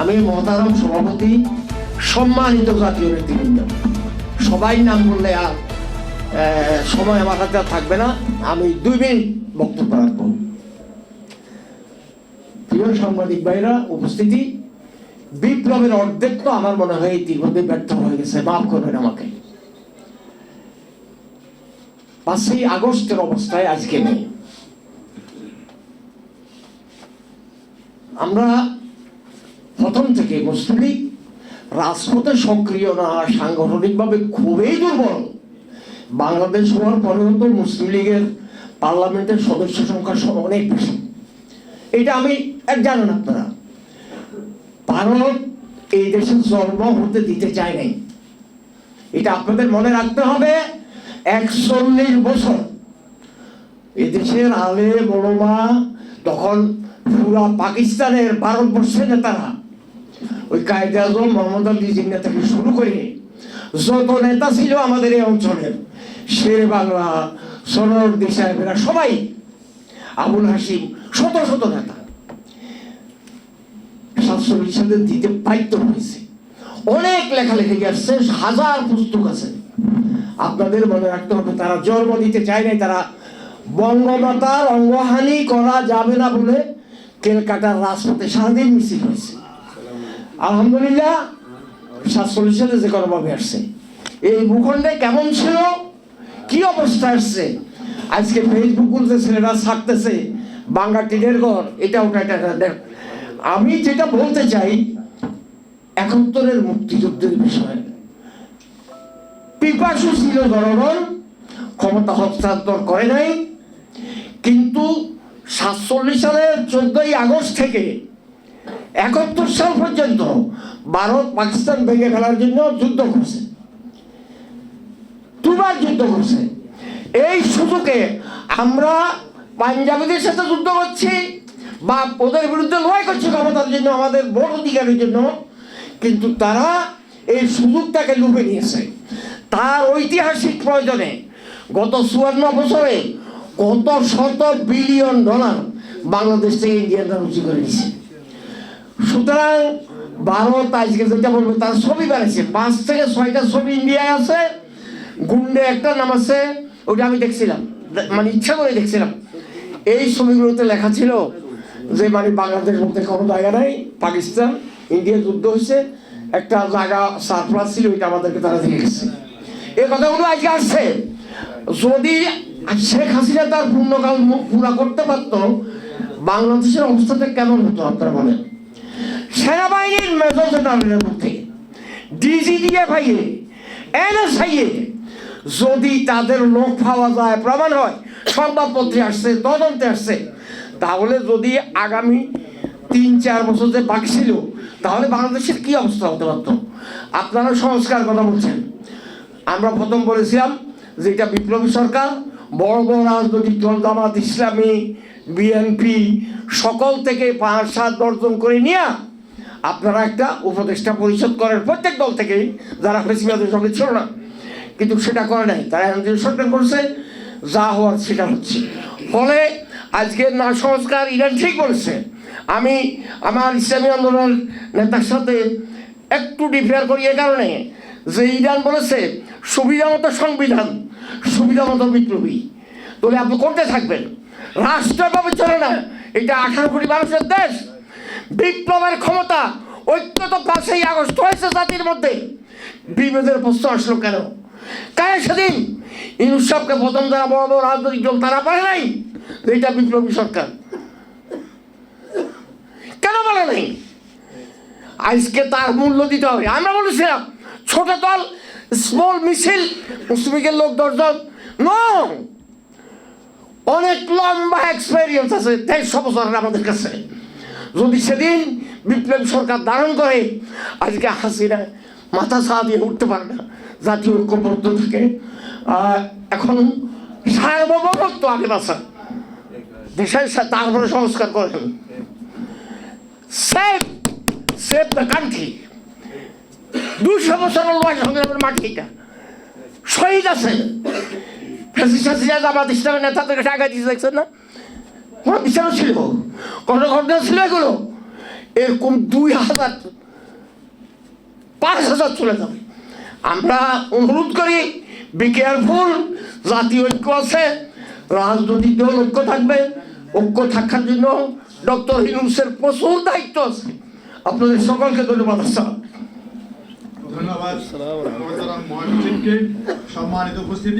আমি মহতারাম সভাপতি, সম্মানিত জাতীয় নেতৃবৃন্দ। সবাই নাম বললে আর সময় আমার হাতে থাকবে না। আমি দুই মিনিট বক্তব্য রাখব। প্রিয় সাংবাদিক ভাইরা, উপস্থিতি। বিপ্লবের অর্ধেক তো আমার মনে হয় ইতিমধ্যে ব্যর্থ হয়ে গেছে, মাফ করবেন আমাকে। পাঁচই আগস্টের অবস্থায় আজকে নেই। আমরা প্রথম থেকে মুসলিম লীগ রাজপথে সক্রিয় না, সাংগঠনিকভাবে খুবই দুর্বল। বাংলাদেশ হওয়ার পরেও তো মুসলিম লীগের পার্লামেন্টের সদস্য সংখ্যা অনেক বেশি। এটা আমি এক জানেন আপনারা। ভারত এই দেশে জন্ম হতে দিতে চায় নাই। এটা আপনাদের মনে রাখতে হবে, একচল্লিশ বছর এদেশের আলে বড়মা তখন পুরা পাকিস্তানের ভারতবর্ষের নেতারা ওই কায়দে আজম মোহাম্মদ আলী জিন্না থেকে শুরু করে যত নেতা ছিল আমাদের এই অঞ্চলের, শের বাংলা সরোয়ার্দি সাহেবেরা সবাই, আবুল হাসিম শত শত নেতা। সাতচল্লিশ সালে দিতে হয়েছে। অনেক লেখালেখি আসছে হাজার পুস্তক আছে। আপনাদের মনে রাখতে হবে, তারা জন্ম দিতে চায় নাই, তারা বঙ্গমাতার অঙ্গহানি করা যাবে না বলে কেলকাটার রাজপথে সারাদিন মিছিল হয়েছে। আলহামদুলিল্লাহ, সাতচল্লিশ সালে যে কোনোভাবে আসছে। এই ভূখণ্ডে কেমন ছিল? কি অবস্থা আসছে? আজকে ফেসবুক খুলতে ছেলেরা ছাড়তেছে বাংলা টিনের ঘর এটা ওটা এটা। আমি যেটা বলতে চাই, একাত্তরের মুক্তিযুদ্ধের বিষয়ে। পিপাসু ছিল জনগণ, ক্ষমতা হস্তান্তর করে নাই, কিন্তু সাতচল্লিশ সালের চোদ্দই আগস্ট থেকে একাত্তর সাল পর্যন্ত ভারত পাকিস্তান ভেঙে ফেলার জন্য যুদ্ধ করছে। দুবার যুদ্ধ করছে। এই সুযোগে আমরা পাঞ্জাবিদের সাথে যুদ্ধ করছি, বা ওদের বিরুদ্ধে লড়াই করছি ক্ষমতার জন্য, আমাদের ভোট অধিকারের জন্য। কিন্তু তারা এই সুযোগটাকে লুপে নিয়েছে। তার ঐতিহাসিক প্রয়োজনে গত চুয়ান্ন বছরে কত শত বিলিয়ন ডলার বাংলাদেশ থেকে ইন্ডিয়ানরা রুচি করে দিচ্ছে সুতরাং ভারত আজকে যেটা বলব, তার ছবি বেড়েছে পাঁচ থেকে ছয়টা ছবি ইন্ডিয়ায় আছে, গুন্ডে একটা নাম আছে, ওটা আমি দেখছিলাম। মানে ইচ্ছা করে দেখছিলাম। এই ছবিগুলোতে লেখা ছিল যে মানে বাংলাদেশ বলতে কোনো জায়গা নাই, পাকিস্তান, ইন্ডিয়া যুদ্ধ হয়েছে, একটা জায়গা সারপ্লাস ছিল, ওইটা আমাদেরকে তারা দিয়ে গেছে। এই কথাগুলো আজকে আসছে। যদি শেখ হাসিনা তার পূর্ণকাল পুরা করতে পারত, বাংলাদেশের অবস্থাটা কেমন হতো, আপনারা বলেন? সেনাবাহিনীর মেজর মধ্যে এ এনএসআই এ যদি তাদের লোক পাওয়া যায়, প্রমাণ হয়, সংবাদপত্রে আসছে, তদন্তে আসছে, তাহলে যদি আগামী তিন চার বছর যে বাকি ছিল, তাহলে বাংলাদেশের কি অবস্থা হতে পারত? আপনারা সংস্কার কথা বলছেন। আমরা প্রথম বলেছিলাম যে এটা বিপ্লবী সরকার, বড় বড় রাজনৈতিক দল, জামাত ইসলামী, বিএনপি, সকল থেকে পাঁচ সাত দর্জন করে নিয়ে আপনারা একটা উপদেষ্টা পরিষদ করেন। প্রত্যেক দল থেকেই যারা ফেসিবাদের সঙ্গে ছিল না, কিন্তু সেটা করে নাই। তারা এখন যে সরকার করছে, যা হওয়ার সেটা হচ্ছে। ফলে আজকে না সংস্কার, ইরান ঠিক বলেছে। আমি আমার ইসলামী আন্দোলনের নেতার সাথে একটু ডিফেয়ার করি এ কারণে যে ইরান বলেছে, সুবিধা মতো সংবিধান, সুবিধা মতো বিপ্লবী। তাহলে আপনি করতে থাকবেন? রাষ্ট্রভাবে চলে না, এটা আঠারো কোটি মানুষের দেশ। বিপ্লবের ক্ষমতা ঐক্য তো পাঁচই আগস্ট হয়েছে জাতির মধ্যে। বিভেদের প্রশ্ন আসলো কেন? কারণ সেদিন ইউসবকে প্রথম যারা বড় বড় রাজনৈতিক দল তারা পারে নাই এটা বিপ্লবী সরকার। কেন বলে নাই? আজকে তার মূল্য দিতে হবে। আমরা বলেছিলাম, ছোট দল স্মল মিছিল মুসলিমের লোক দশজন। ন অনেক লম্বা এক্সপেরিয়েন্স আছে, দেড়শো বছরের আমাদের কাছে। যদি সেদিন বিপ্লবী সরকার ধারণ করে, আজকে হাসিনা মাথা ছা দিয়ে উঠতে পারে না, জাতীয় ঐক্যবদ্ধ থাকে। এখন সার্বভৌমত্ব আগে বাসা দেশের সা- তারপরে সংস্কার করেন। Save save the country. দুশো বছর লড়াই সংগ্রামের মাটি এটা। শহীদ আছে ফ্যাসিস্ট হাসিনা জামাত ইসলামের নেতাদেরকে টাকা দিয়েছে, দেখছেন না? কোনো ছিল। ঘটনা ছিল এগুলো? এরকম দুই হাজার, পাঁচ হাজার চলে যাবে। আমরা অনুরোধ করি বি কেয়ারফুল জাতীয় ঐক্য আছে, রাজনৈতিক দল ঐক্য থাকবে। ঐক্য থাকার জন্য ডক্টর হিনুসের প্রচুর দায়িত্ব আছে। আপনাদের সকলকে ধন্যবাদ ধন্যবাদ। সম্মানিত উপস্থিতি।